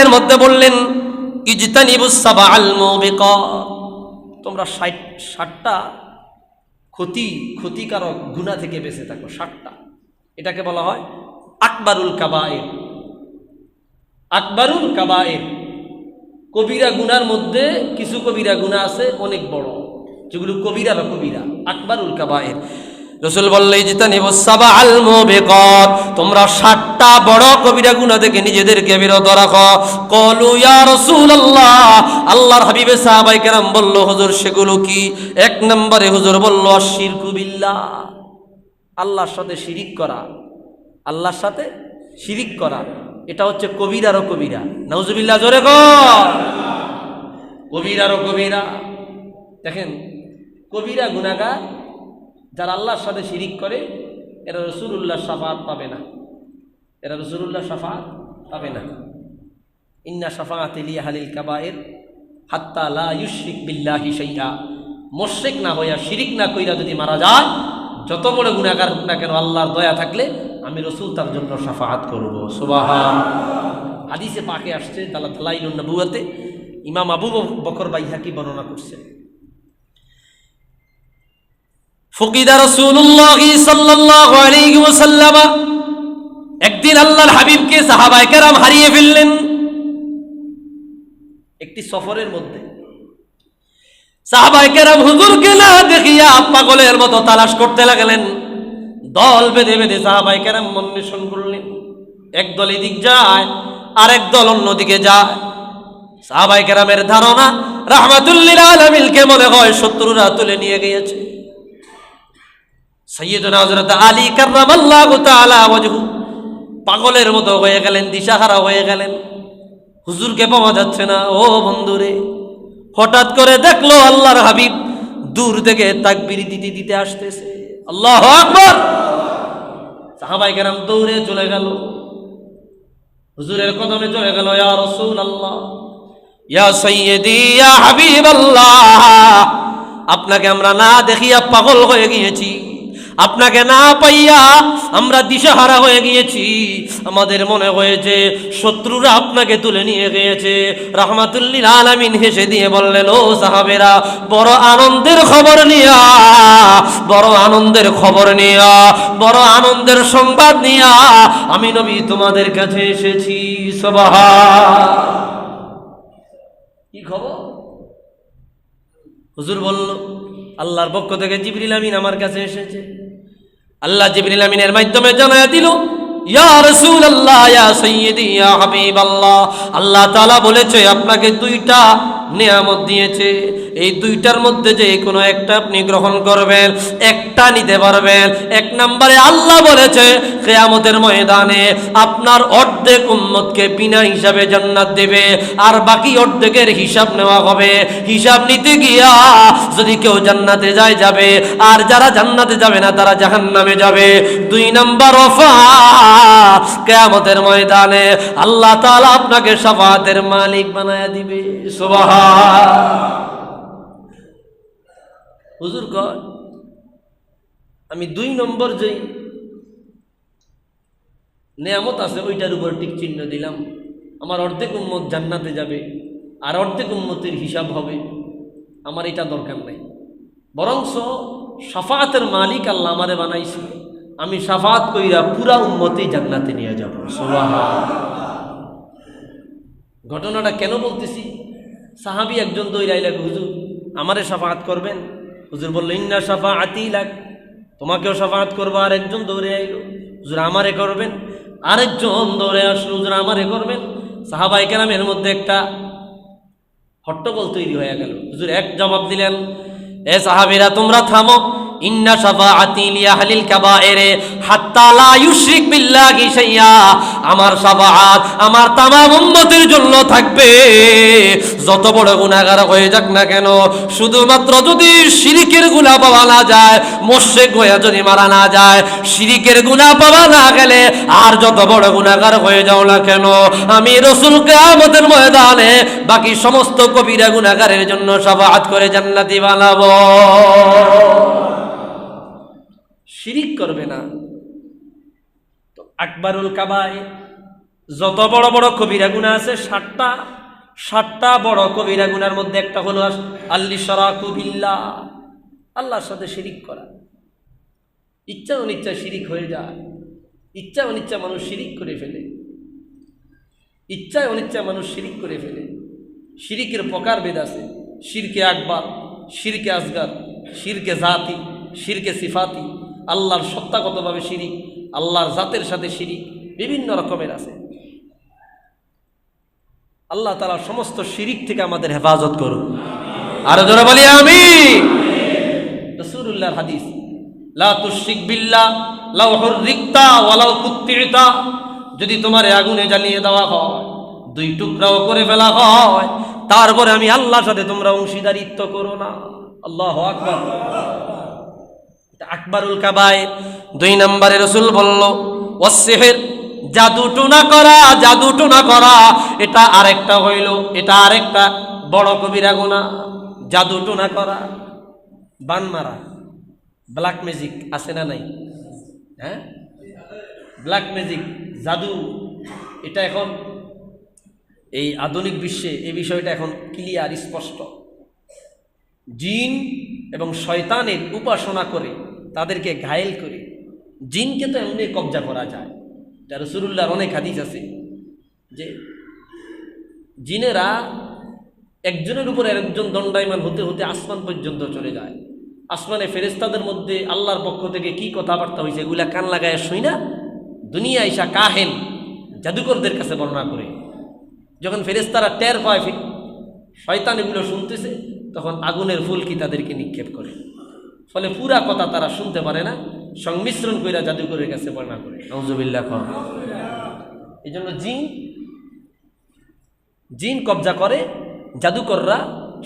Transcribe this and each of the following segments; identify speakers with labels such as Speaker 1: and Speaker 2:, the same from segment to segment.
Speaker 1: আয়াতের মধ্যে বললেন ইজতানিবুস সাবাআল মুবিকাত তোমরা ষাট, ষাটটা ক্ষতি, ক্ষতিকারক গুণা থেকে বেঁচে থাকো, ষাটটা। এটাকে বলা হয় আকবরুল কাবায়ের। আকবরুল কাবায়ের। কবিরা গুনার মধ্যে কিছু কবিরা গুণা আছে অনেক বড়, যেগুলো কবিরা বা কবিরা। আকবরুল কাবায়ের। রসুল বললে তোমরা ষাটটা বড় কবিরা গুনাহ থেকে নিজেদেরকে বিরত রাখো। কলু, ইয়া রাসূলুল্লাহ। আল্লাহর হাবিবে সাহাবাই কেরাম বলল, হুজুর, সেগুলো কি? এক নম্বরে হুজুর বলল শিরকু বিল্লাহ। আল্লাহর সাথে শিরিক করা। আল্লাহর সাথে শিরিক করা। এটা হচ্ছে কবিরারও কবিরা। নাউজুবিল্লাহ, জোরে কবিরারও কবিরা। দেখেন, কবিরা গুনাগার যারা আল্লাহর সাথে শিরিক করে, এরা রসুল্লাহ সাফাত পাবে না। এরা রসুল্লাহ সাফাত পাবে না। ইন্না সাফাত ইলিয়া হালিল কাবায়ের হাত্তা লা ইউশরিক বিল্লাহি শাইআ। মুশরিক না হইয়া শিরিক না কইরা যদি মারা যায়, যত বড় গুনাহগার হোক না কেন, আল্লাহর দয়া থাকলে আমি রসুল তার জন্য সাফাহাত করব। সুবহান। হাদিসে পাকে আসছে, তালা তালাইলুন নবুয়াতে ইমাম আবু বকর বাইহাকি বর্ণনা করছেন ফকিদা আলাইহি ওয়াসাল্লাম একদিন আল্লাহর হাবিবকে সাহাবায়ে কেরাম হারিয়ে ফেললেন। একটি সফরের মধ্যে। সাহাবায়ে কেরাম হুজুরকে না দেখিয়া পাগলের মতো তালাশ করতে লাগলেন। দল বেঁধে বেঁধে সাহাবায়ে কেরাম অন্বেষণ করলেন। এক দল এদিক যায়, আরেক দল অন্যদিকে যায়। সাহাবায়ে কেরামের ধারণা রাহমাতুল্লিল আলামিনকে মনে হয় শত্রুরা তুলে নিয়ে গিয়েছে। সৈয়দনা হযরত আলী কাররামাল্লাহু তাআলা ওয়াজহু। পাগলের মতো হয়ে গেলেন, দিশাহারা হয়ে গেলেন। হুজুরকে পাওয়া যাচ্ছে না, ও বন্ধুরে। হঠাৎ করে দেখল আল্লাহর হাবিব দূর থেকে তাকবীর দিতে দিতে আসতেছে। আল্লাহ আকবার! সাহাবাই কেরাম দৌড়ে চলে গেল। হুজুরের কদমে চলে গেল, ইয়া রাসূলুল্লাহ, ইয়া সাইয়্যিদি, ইয়া হাবিবাল্লাহ, আপনাকে আমরা না দেখিয়া পাগল হয়ে গিয়েছি। আপনাকে না পাইয়া আমরা দিশাহারা হয়ে গিয়েছি। আমাদের মনে হয়েছে শত্রুরা আপনাকে তুলে নিয়ে গিয়েছে। রহমাতুল্লিল আলামিন হেসে দিয়ে বললেন, ও সাহাবেরা, বড় আনন্দের খবর নিয়া, বড় আনন্দের খবর নিয়া, বড় আনন্দের সংবাদ নিয়া আমি নবী তোমাদের কাছে এসেছি। সবাহা কি খবর? হুজুর বলল আল্লাহর পক্ষ থেকে জিবরিল আমিন আমার কাছে এসেছে। আল্লাহ জিবরিল আমিনের মাধ্যমে জানায় দিল আল্লাহ বলেছে, আপনাকে দুইটা নিয়ামত দিয়েছে। এই দুইটার মধ্যে যে কোনো একটা আপনি গ্রহণ করবেন, একটা নিতে পারবেন। এক নম্বরে আল্লাহ বলেছে, কেয়ামতের ময়দানে আপনার অর্ধেক উম্মতকে বিনা হিসাবে জান্নাত দেবে, আর বাকি অর্ধেকের হিসাব নেওয়া হবে। হিসাব নিতে গিয়া যদি কেউ জান্নাতে যায়, যাবে। আর যারা জান্নাতে যাবে না, তারা জাহান্নামে যাবে। দুই নম্বর অফা কেয়ামতের ময়দানে আল্লাহ তাআলা আপনাকে সাফাতের মালিক বানায়া দিবে। সুবহান। হুজুর কর আমি দুই নম্বর যেই নেয়ামত আছে, ওইটার উপর টিক চিহ্ন দিলাম। আমার অর্ধেক উম্মত জান্নাতে যাবে, আর অর্ধেক উম্মতের হিসাব হবে। আমার এটা দরকার নাই। বরংস সাফাতের মালিক আল্লাহ আমারে বানাইছে। আমি সাফাত কইরা পুরা উম্মতেই জান্নাতে নিয়ে যাব। ঘটনাটা কেন বলতেছি? সাহাবি একজন দৈরাইলাক হুজুর, আমারে সাফাত করবেন? হুজুর বলল, ইন্না সাফা আতি লাগ তোমাকেও সাফাত করব আর একজন দৌড়ে আইলো। হুজুর আমারে করবেন? আরেকজন দৌড়ে আসলো, হুজুর আমারে করবেন? সাহাবাই কেরামের মধ্যে একটা হট্টগোল তৈরি হয়ে গেল। হুজুর এক জবাব দিলেন, এ সাহাবিরা, তোমরা থামো। ইন্না শাফাআতি লিআহলিল কাবায়েরে হাত্তা লা ইউশরিক বিল্লাহি শাইয়া। আমার শাফাআত আমার তামাম উম্মতের জন্য থাকবে। যত বড় গুনাহগার হয়ে যাক না কেন, শুধুমাত্র যদি শিরিকের গুনাহ পাওয়া না যায় মুশরিক হয়ে যদি মারা না যায়, শিরিকের গুনাহ পাওয়া না গেলে আর যত বড় গুনাহগার হয়ে যাও না কেন, আমি রসুল কিয়ামতের ময়দানে বাকি সমস্ত কবিরা গুনাহগারের জন্য শাফাআত করে জান্নাতি বানাবো। শিরিক করবে না। তো আকবরুল কাবায় যত বড় বড় কবিরা গুণা আছে ষাটটা ষাটটা বড় কবিরা গুনার মধ্যে একটা হলো আল্লি বিল্লা আল্লাহর সাথে শিরিক করা। ইচ্ছা অনিচ্ছা শিরিক হয়ে যায়। ইচ্ছা অনিচ্ছা মানুষ শিরিক করে ফেলে। ইচ্ছায় অনিচ্ছা মানুষ শিরিক করে ফেলে। শিরিকের প্রকার বেদ আছে। শিরকে আকবার, শিরকে আসগার, শিরকে জাতি, শিরকে সিফাতি। আল্লাহর সত্তাগতভাবে শিরিক, আল্লাহর জাতের সাথে শিরিক, বিভিন্ন রকমের আছে। আল্লাহ তালা সমস্ত শিরিক থেকে আমাদের হেফাজত করুন। আরও জোরে বলি আমি রসুল্লাহর হাদিস, লা তুশরিক বিল্লাহ, লাউ হুররিকতা ওয়ালাউ কুত্তিতা যদি তোমার আগুনে জ্বালিয়ে দেওয়া হয়, দুই টুকরাও করে ফেলা হয়, তারপরে আমি আল্লাহর সাথে তোমরা অংশীদারিত্ব করো না। আল্লাহ আকবার। আকবরুল কাবায় দুই নম্বরে রসুল বলল ওয়াসিহির জাদু টুনা করা জাদু টুনা করা। এটা আরেকটা হইল, এটা আরেকটা বড় কবিরা গুণা। জাদু টুনা করা, বান মারা, ব্ল্যাক ম্যাজিক আছে না নাই? হ্যাঁ? ব্ল্যাক ম্যাজিক, জাদু, এটা এখন এই আধুনিক বিশ্বে এই বিষয়টা এখন ক্লিয়ার, স্পষ্ট। জিন এবং শয়তানের উপাসনা করে তাদেরকে ঘায়েল করে। জিনকে তো এমনি কবজা করা যায়। এটা রসুল্লাহর অনেক হাদিস আছে যে জিনেরা একজনের উপর একজন দণ্ডায়মান হতে হতে আসমান পর্যন্ত চলে যায়। আসমানে ফেরেস্তাদের মধ্যে আল্লাহর পক্ষ থেকে কি কথাবার্তা হয়েছে এগুলা কান লাগায় শুই না। দুনিয়া ইসা কাহেন জাদুকরদের কাছে বর্ণনা করে। যখন ফেরেস্তারা টের পায় শয়তান এগুলো শুনতেছে, তখন আগুনের ফুলকি তাদেরকে নিক্ষেপ করে। ফলে পুরা কথা তারা শুনতে পারে না সংমিশ্রণ কইরা জাদুকরের কাছে বর্ণনা করে। নজুবিল্লা কর। এই জন্য জিন জিন কবজা করে জাদুকররা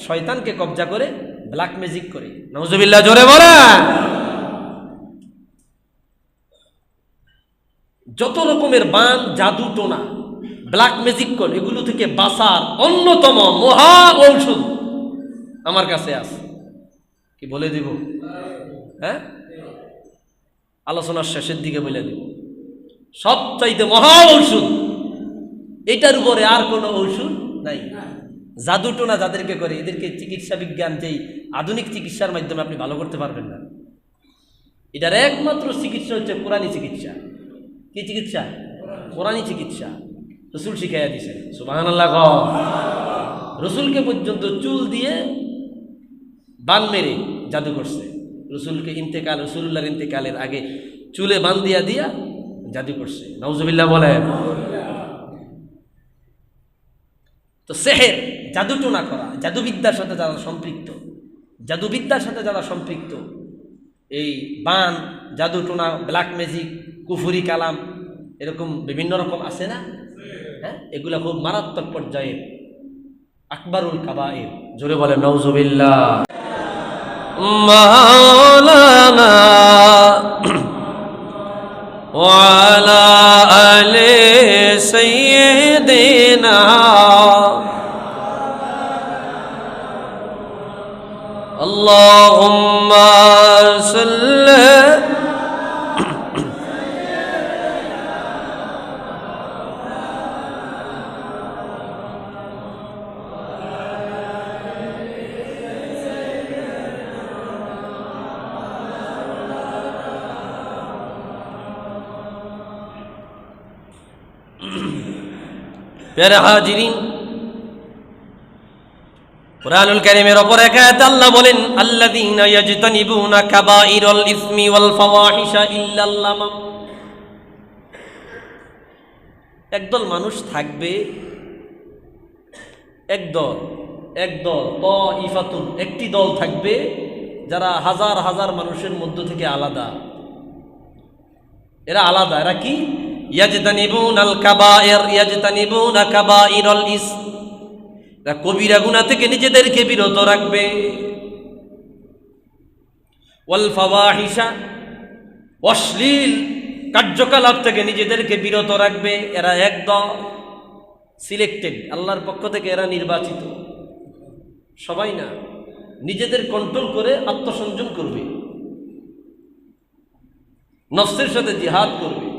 Speaker 1: শয়তানকে কবজা করে ব্ল্যাক ম্যাজিক করে। নজুবিল্লা জোরে বলে যত রকমের বান জাদু টোনা ব্ল্যাক ম্যাজিক কর এগুলো থেকে বাঁচার অন্যতম মহা ঔষধ আমার কাছে আছে। কি বলে দিব? হ্যাঁ? আলোচনার শেষের দিকে বলে দিব। সব চাইতে মহা ঔষধ, এটার উপরে আর কোনো ঔষধ নাই। জাদু টোনা যাদেরকে করে, এদেরকে চিকিৎসা বিজ্ঞান যেই আধুনিক চিকিৎসার মাধ্যমে আপনি ভালো করতে পারবেন না। এটার একমাত্র চিকিৎসা হচ্ছে কোরআনী চিকিৎসা। কি চিকিৎসা? কোরআনী চিকিৎসা। রসুল শিখাইয়া দিছে সুবাহান রসুলকে পর্যন্ত চুল দিয়ে বান মেরে জাদু করছে। রসুলকে ইন্তেকাল রসুল্লাহর ইন্তেকালের আগে চুলে বান দিয়া দিয়া জাদু করছে। নওজবিল্লা বলে তো সেহের, জাদুটোনা করা, জাদুবিদ্যার সাথে যারা সম্পৃক্ত, জাদুবিদ্যার সাথে যারা সম্পৃক্ত, এই বান, জাদুটোনা, ব্ল্যাক ম্যাজিক, কুফুরি কালাম, এরকম বিভিন্ন রকম আছে না? হ্যাঁ? এগুলা খুব মারাত্মক পর্যায়ের আকবরুল কাবায়ের। জোরে বলে নওজুবিল্লা مولانا وعلى آل سيدنا اللهم صل প্যারে হাজিরিন। কুরআনুল কারীমের অপর এক আয়াত আল্লাহ বলেন, আল্লাযীনা ইয়াজতানিবুনা কাবাইরাল ইসমি ওয়াল ফাওয়াহিশা ইল্লাল লামাম একদল মানুষ থাকবে, একদল একদল ইফাতুন একটি দল থাকবে, যারা হাজার হাজার মানুষের মধ্য থেকে আলাদা। এরা আলাদা, এরা কি? কবিরা গুনাহ থেকে নিজেদেরকে বিরত রাখবে। ওয়াল অশ্লীল কার্যকলাপ থেকে নিজেদেরকে বিরত রাখবে। এরা একদম সিলেক্টেড, আল্লাহর পক্ষ থেকে এরা নির্বাচিত। সবাই না, নিজেদের কন্ট্রোল করে আত্মসংযম করবে। নফসের সাথে জিহাদ করবে।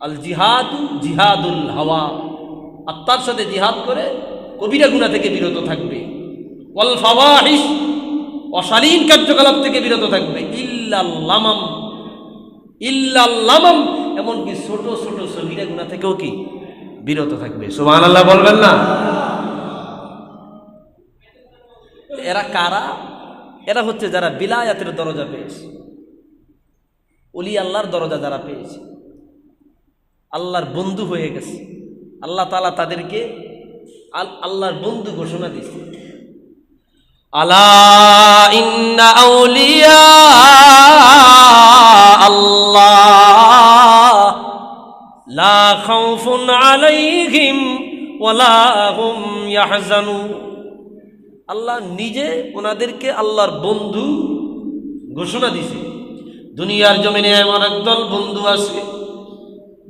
Speaker 1: আল জিহাদ জিহাদুল হাওয়া। আত্মার সাথে জিহাদ করে কবিরা গুণা থেকে বিরত থাকবে। ওয়াল ফাওয়াহিশ, অশালীন কার্যকলাপ থেকে বিরত থাকবে। ইল্লাল্লামাম ইল্লাল্লামাম, এমনকি ছোট ছোট সগিরা গুণা থেকেও কি বিরত থাকবে। সুবহানাল্লাহ বলবেন না? এরা কারা? এরা হচ্ছে যারা বিলায়াতের দরজা পেয়েছে। অলি আল্লাহর দরজা যারা পেয়েছে। আল্লাহর বন্ধু হয়ে গেছে। আল্লাহ তালা তাদেরকে আল- আল্লাহর বন্ধু ঘোষণা দিয়েছে। ইন্না আল্লাহ। লা ওয়ালা আল্লাহ নিজে ওনাদেরকে আল্লাহর বন্ধু ঘোষণা দিছে দুনিয়ার জমিনে এমন একদল বন্ধু আছে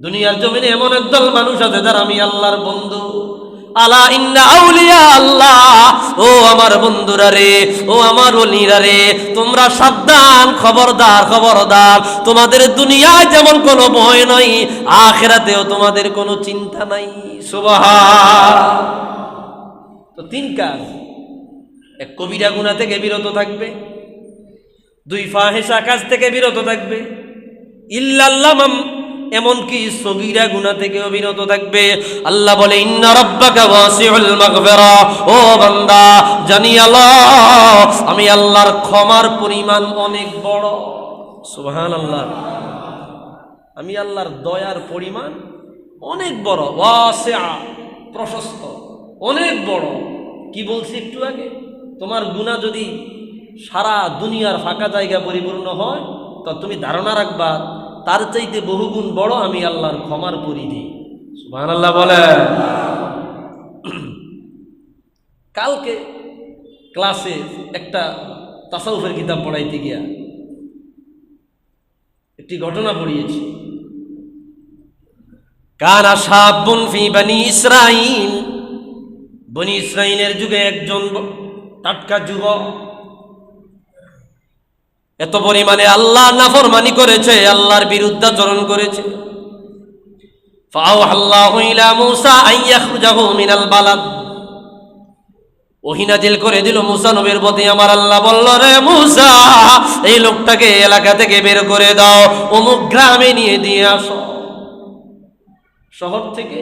Speaker 1: দুনিয়ার জমিনে এমন একদল মানুষ আছে যারা আমি আল্লাহর বন্ধু। আলা ইন্না আউলিয়া আল্লাহ। ও আমার বন্ধুরা রে, ও আমার ওলিরা রে, তোমরা সাবধান, খবরদার খবরদার। তোমাদের দুনিয়ায় যেমন কোনো ভয় নাই, আখেরাতেও তোমাদের কোনো চিন্তা নাই। সুবহান। তো তিন কাজ। এক কবিরা গুণা থেকে বিরত থাকবে। দুই ফাহেসা কাজ থেকে বিরত থাকবে। ইল্লাল্লামাম এমনকি সগিরা গুণা থেকে বিরত থাকবে। আল্লাহ বলে ও বান্দা, জানি আল্লাহ, আমি আল্লাহর ক্ষমার পরিমাণ অনেক বড়। সুবহানাল্লাহ। আমি আল্লাহর দয়ার পরিমাণ অনেক বড়। ওয়াসিআ প্রশস্ত, অনেক বড়। কি বলছি একটু আগে? তোমার গুণা যদি সারা দুনিয়ার ফাঁকা জায়গা পরিপূর্ণ হয়, তো তুমি ধারণা রাখবা তার চাইতে বহুগুণ বড় আমি আল্লাহর ক্ষমার পরিধি। সুবহানাল্লাহ বলে কালকে ক্লাসে একটা তাসাউফের কিতাব পড়াইতে গিয়া একটি ঘটনা পড়িয়েছি। কানা সাবুন ফি বানি ইসরাইল। বনি ইসরাইলের যুগে একজন টাটকা যুবক এত পরিমাণে আল্লাহ নাফরমানি করেছে, আল্লাহর করেছে। ইয়াখরুজাহু মিনাল বালাদ। ওহিনাজিল করে দিল মুসা নবীর প্রতি, আমার আল্লাহ বলল, রে মুসা, এই লোকটাকে এলাকা থেকে বের করে দাও, অমুক গ্রামে নিয়ে দিয়ে আসো। শহর থেকে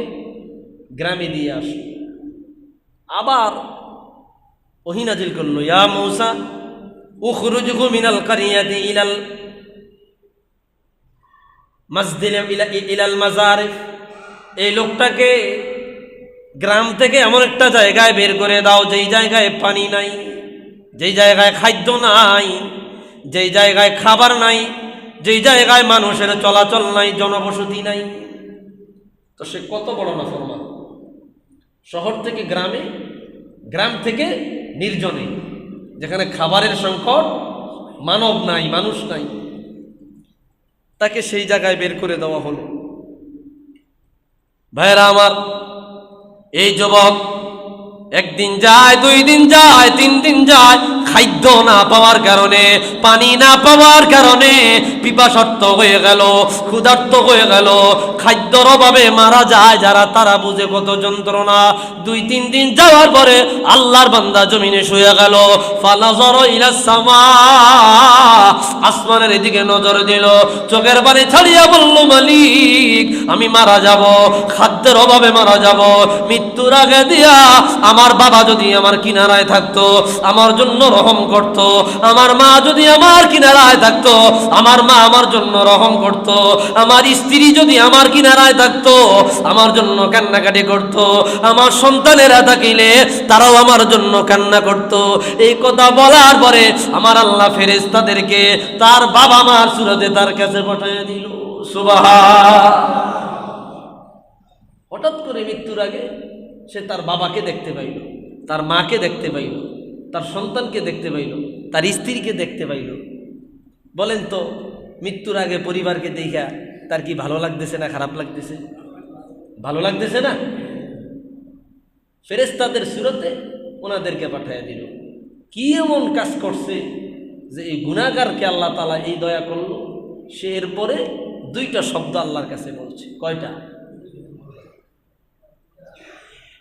Speaker 1: গ্রামে দিয়ে আসো। আবার ওহিনাজিল করল, ইয়া মৌসা ইলাল ইলাল এই লোকটাকে গ্রাম থেকে এমন একটা জায়গায় বের করে দাও, যেই জায়গায় পানি নাই, যেই জায়গায় খাদ্য নাই, যেই জায়গায় খাবার নাই, যেই জায়গায় মানুষের চলাচল নাই, জনবসতি নাই। তো সে কত বড় না ফরমান শহর থেকে গ্রামে, গ্রাম থেকে নির্জনে। যেখানে খাবারের সংকট, মানব নাই, মানুষ নাই। তাকে সেই জায়গায় বের করে দেওয়া হলো। ভাইরা আমার, এই যুবক একদিন যায়, দুই দিন যায়, তিন দিন যায় খাদ্য না পাওয়ার কারণে, পানি না পাওয়ার কারণে পিপাসর্ত হয়ে গেল, ক্ষুধার্ত হয়ে গেল। খাদ্যর অভাবে মারা যায় যারা, তারা বুঝে কত যন্ত্রণা। দুই, তিন দিন যাওয়ার পরে আল্লাহর বান্দা জমিনে শুয়ে গেল। ফালাজর ইলাস সামা, আসমানের এদিকে নজর দিল। চোখের পানি ছাড়িয়া বলল, মালিক, আমি মারা যাব, খাদ্যের অভাবে মারা যাব। মৃত্যুর আগে দিয়া আমার বাবা যদি আমার কিনারায় থাকতো, আমার জন্য রহম করত। আমার মা যদি আমার কিনারায় থাকতো, আমার মা আমার জন্য রহম করত। আমার স্ত্রী যদি আমার কিনারায় থাকতো, আমার জন্য কান্নাকাটি করত। আমার সন্তানেরা থাকিলে তারাও আমার জন্য কান্না করত। এই কথা বলার পরে আমার আল্লাহ ফেরেস তাদেরকে তার বাবা মার সুরতে তার কাছে পাঠিয়ে দিল। সুবাহ হঠাৎ করে মৃত্যুর আগে সে তার বাবাকে দেখতে পাইল, তার মাকে দেখতে পাইল। তার সন্তানকে দেখতে পাইল, তার স্ত্রীকে দেখতে পাইল। বলেন তো, মৃত্যুর আগে পরিবারকে দেখা তার কি ভালো লাগতেছে না খারাপ লাগতেছে? ভালো লাগতেছে না? ফেরেস্তাদের সুরতে ওনাদেরকে পাঠাইয়া দিল। কি এমন কাজ করছে যে এই গুণাগারকে আল্লাহ তালা এই দয়া করল? সে এরপরে দুইটা শব্দ আল্লাহর কাছে বলছে। কয়টা?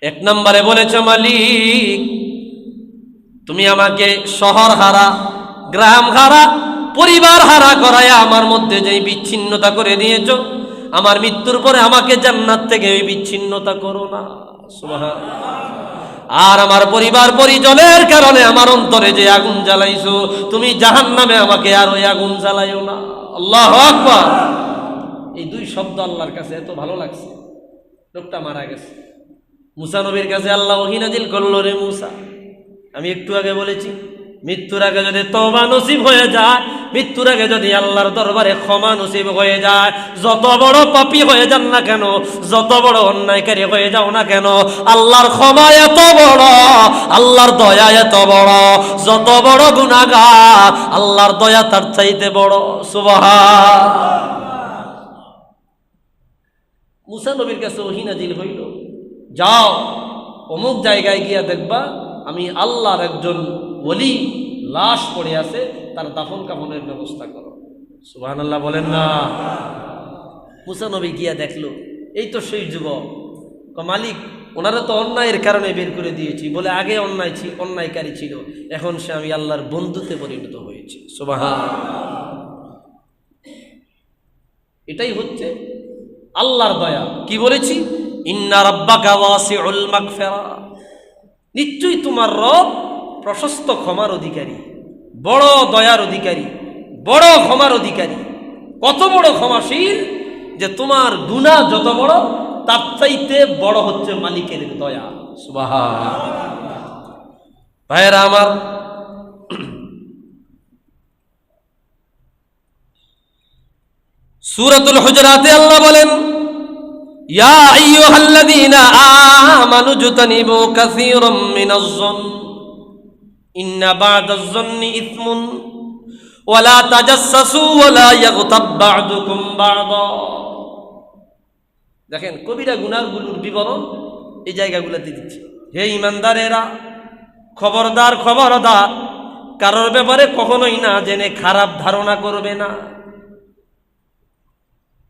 Speaker 1: এক নম্বরে বলেছে, মালিক তুমি আমাকে শহর হারা, গ্রাম হারা, পরিবার হারা করায় আমার মধ্যে যে বিচ্ছিন্নতা করে দিয়েছ, আমার মৃত্যুর পরে আমাকে জান্নাত থেকে ওই বিচ্ছিন্নতা করো না। আর আমার পরিবার পরিজনের কারণে আমার অন্তরে যে আগুন জ্বালাইছো, তুমি জাহান নামে আমাকে আর ওই আগুন জ্বালাইও না। আল্লাহ আকবার। এই দুই শব্দ আল্লাহর কাছে এত ভালো লাগছে। লোকটা মারা গেছে। মুসা নবীর কাছে আল্লাহ ওহিনাজিল করল রে মুসা। আমি একটু আগে বলেছি, মৃত্যুর আগে যদি তবা নসিব হয়ে যায়, মৃত্যুর আগে যদি আল্লাহর দরবারে ক্ষমা নসিব হয়ে যায়, যত বড় পাপী হয়ে যান না কেন, যত বড় অন্যায়কারী হয়ে যাও না কেন, আল্লাহর ক্ষমা এত বড়, আল্লাহর দয়া এত বড়, যত বড় গুণাগার আল্লাহর দয়া তার চাইতে বড় সুবাহা মুসা নবীর কাছে ওহিনাজিল হইল, যাও, অমুক জায়গায় গিয়া দেখবা আমি আল্লাহর একজন ওলি লাশ পড়ে আছে, তার দাফন কাফনের ব্যবস্থা করো। সুবাহান আল্লাহ বলেন না। মুসা নবী গিয়া দেখল, এই তো সেই যুবক। মালিক, ওনারা তো অন্যায়ের কারণে বের করে দিয়েছি, বলে আগে অন্যায় ছি, অন্যায়কারী ছিল, এখন সে আমি আল্লাহর বন্ধুতে পরিণত হয়েছি। সুবাহান এটাই হচ্ছে আল্লাহর দয়া। কি বলেছি? ইন্না রাব্বাকা ওয়াসিউল মাগফিরা। নিশ্চয়ই তোমার রব প্রশস্ত ক্ষমার অধিকারী, বড় দয়ার অধিকারী, বড় ক্ষমার অধিকারী। কত বড় ক্ষমাশীল যে তোমার গুণা যত বড়, তার চাইতে বড় হচ্ছে মালিকের দয়া। সুবাহা ভাইয়েরা আমার, সূরাতুল হুজরাতে আল্লাহ বলেন ইয়া ইন্না দেখেন, কবিরা গুনাহগুলোর বিবরণ এই জায়গাগুলোতে দিচ্ছে। হে ইমানদারেরা, খবরদার খবরদার, কারোর ব্যাপারে কখনোই না জেনে খারাপ ধারণা করবে না।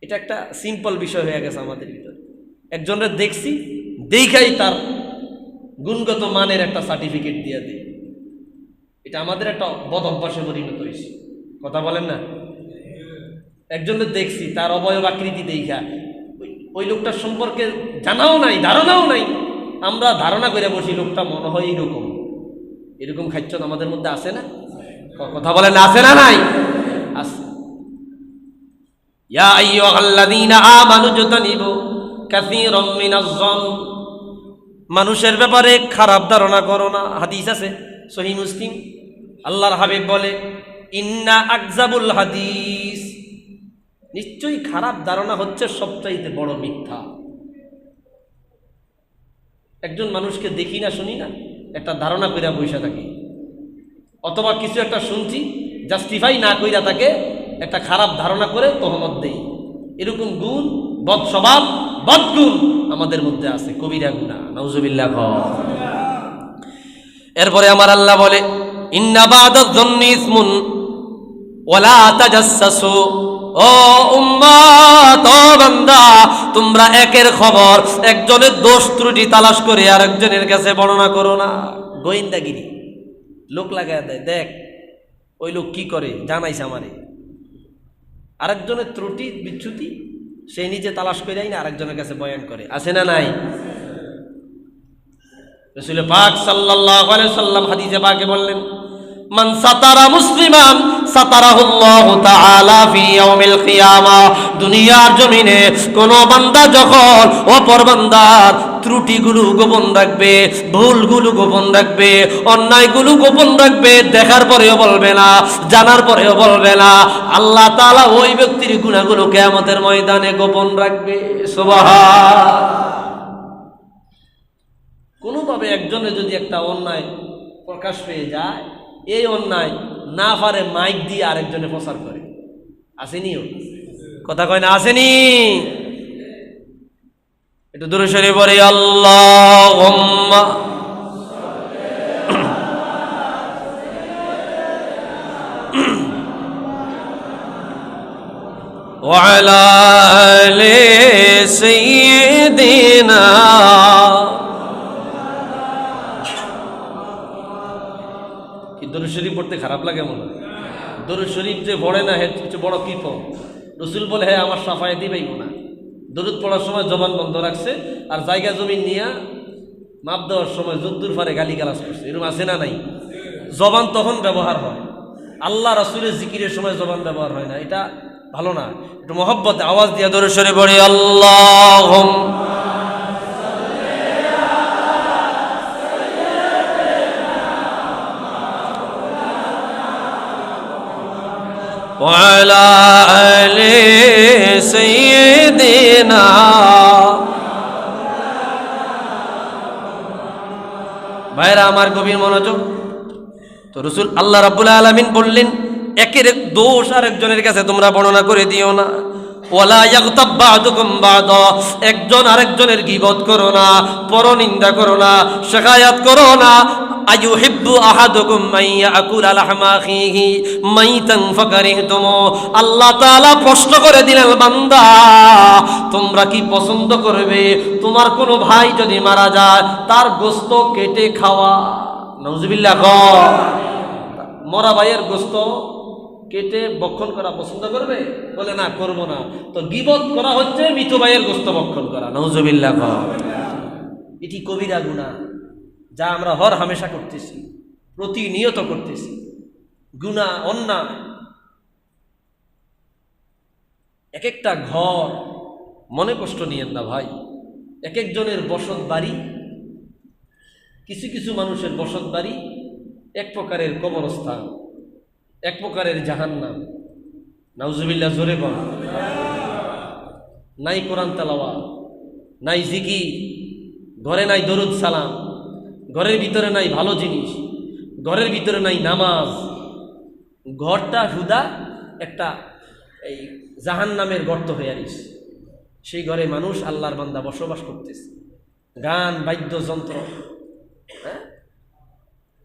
Speaker 1: এটা একটা সিম্পল বিষয় হয়ে গেছে আমাদের ভিতরে। একজনের দেখছি, দেখাই তার গুণগত মানের একটা সার্টিফিকেট দিয়ে দিই এটা আমাদের একটা বদ অভ্যাসে পরিণত হয়েছে। কথা বলেন না? একজনের দেখছি, তার অবয়ব আকৃতি দেখা। ওই- লোকটার সম্পর্কে জানাও নাই, ধারণাও নাই। আমরা ধারণা করে বসি, লোকটা মনে হয় এরকম এরকম খাচ্ছন আমাদের মধ্যে আছে না? কথা বলেন, আছে না নাই? আছে। ইয়া আইয়ুহাল্লাযীনা আমানু কাসীরাম মিনাজ-যন মানুষের ব্যাপারে খারাপ ধারণা করো না। হাদিস আছে, সহি মুসলিম। আল্লাহর হাবিব বলে, ইন্না আকজাবুল হাদিস। নিশ্চয়ই খারাপ ধারণা হচ্ছে সবচাইতে বড় মিথ্যা। একজন মানুষকে দেখি না, শুনি না, একটা ধারণা কইরা বসে থাকি। অথবা কিছু একটা শুনছি জাস্টিফাই না কইরা তাকে একটা খারাপ ধারণা করে তহমত দেই। এরকম গুণ বদ স্বভাব বদগুণ আমাদের মধ্যে আছে, কবিরা গুণা নওজুবিল্লাহ এরপরে আমার আল্লাহ বলে, ইন্না বাদায-যন্নি ইসমুন ওয়ালা ও উম্মাত বান্দা, তোমরা একের খবর, একজনের দোষ ত্রুটি তালাশ করে আরেকজনের কাছে বর্ণনা করো না। গোয়েন্দাগিরি, লোক লাগায় দেয়, দেখ, ওই লোক কি করে? জানাইছে আমারে। আরেকজনের ত্রুটি, বিচ্যুতি সে নিজে তালাশ করে না, আরেকজনের কাছে বয়ান করে। আছে না নাই? রসুল পাক সাল্লাহ সাল্লাম হাদিজে পাকে বললেন, মান সাতারা মুসলিমান দুনিয়ার জমিনে কোন বান্দা যখন অপর বান্দার ত্রুটিগুলো গোপন রাখবে, ভুলগুলো গোপন রাখবে, অন্যায়গুলো গোপন রাখবে, দেখার পরেও বলবে না, জানার পরেও বলবে না, আল্লাহ তালা ওই ব্যক্তির গুণাগুলো কিয়ামতের ময়দানে গোপন রাখবে। সুবহান। কোনোভাবে একজনে যদি একটা অন্যায় প্রকাশ পেয়ে যায়, এই অন্যায় না পারে মাইক দিয়ে আরেকজনে প্রচার করে আসেনিও কথা কয় না আসেনি একটু দূরে সরে পরে আল্লাহ وعلى آل سيدنا দরুদ শরীফ পড়তে খারাপ লাগে মনে হয়? দরুদ শরীফ যে পড়ে না, হে হচ্ছে বড় কৃপক রসুল বলে হ্যাঁ আমার সাফাই দিবেই না। দরুদ পড়ার সময় জবান বন্ধ রাখছে আর জায়গা জমিন নিয়ে মাপ দেওয়ার সময় যদ্দুর ফারে গালি গালাজ করছে। এরকম আছে না নাই? জবান তখন ব্যবহার হয়। আল্লাহ রাসুলের জিকিরের সময় জবান ব্যবহার হয় না। এটা ভালো না। একটু মহব্বতে আওয়াজ দিয়ে দরুদ শরীফ পড়ি আল্লাহ وعلى آل سيدنا ভাইরা আমার গভীর মনোযোগ তো রসুল আল্লাহ রাবুল আলমিন বললেন একের এক দোষ আর একজনের কাছে তোমরা বর্ণনা করে দিও না একজন আরেকজনের গীবত করো না, পরনিন্দা করো না শিকায়াত করো না। মাইয়া আকুলা আল্লাহ করে বান্দা, তোমরা কি পছন্দ করবে? তোমার কোনো ভাই যদি মারা যায়, তার গোস্ত কেটে খাওয়া। নজবিল্লাহ মরা ভাইয়ের গোস্ত কেটে বক্ষণ করা পছন্দ করবে? বলে, না, করব না। তো গিবত করা হচ্ছে মৃত ভাইয়ের গোস্ত বক্ষণ করা। নজবিল্লাহ ক এটি কবিরা গুণা, যা আমরা হর হামেশা করতেছি, প্রতিনিয়ত করতেছি। গুণা, অন্যায়। এক একটা ঘর, মনে কষ্ট নিয়েন না ভাই। এক একজনের বসত বাড়ি, কিছু কিছু মানুষের বসত বাড়ি, এক প্রকারের কবরস্থান। এক প্রকারের জাহান্নাম। নাউজুবিল্লাহ, জোরে নাই কোরআন তালাওয়া নাই জিকি ঘরে নাই দরুদ সালাম, ঘরের ভিতরে নাই ভালো জিনিস, ঘরের ভিতরে নাই নামাজ। ঘরটা হুদা একটা এই জাহান নামের গর্ত হয়ে আনিস। সেই ঘরে মানুষ আল্লাহর বান্দা বসবাস করতেছে। গান, বাদ্যযন্ত্র হ্যাঁ?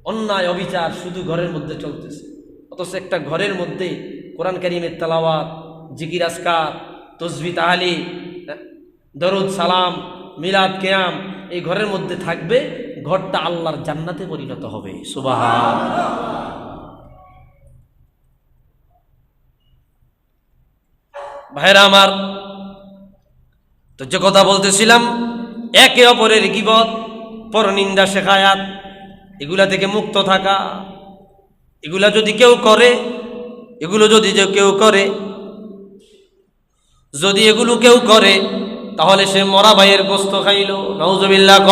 Speaker 1: অন্যায়, অবিচার শুধু ঘরের মধ্যে চলতেছে। অথচ একটা ঘরের মধ্যে কোরআন কারিমের তালাওয়াত জিকির আসকার তসবি তাহালি হ্যাঁ, দরুদ সালাম মিলাদ কেয়াম এই ঘরের মধ্যে থাকবে ঘরটা আল্লাহর জান্নাতে পরিণত হবে। সুবাহ ভাইরা আমার তো যে কথা বলতেছিলাম একে অপরের গিবত পরনিন্দা শেখায়াত এগুলা থেকে মুক্ত থাকা এগুলা যদি কেউ করে, এগুলো যদি যে কেউ করে, যদি এগুলো কেউ করে, তাহলে সে মরা ভাইয়ের গোস্ত খাইল নজবিল্লা ক।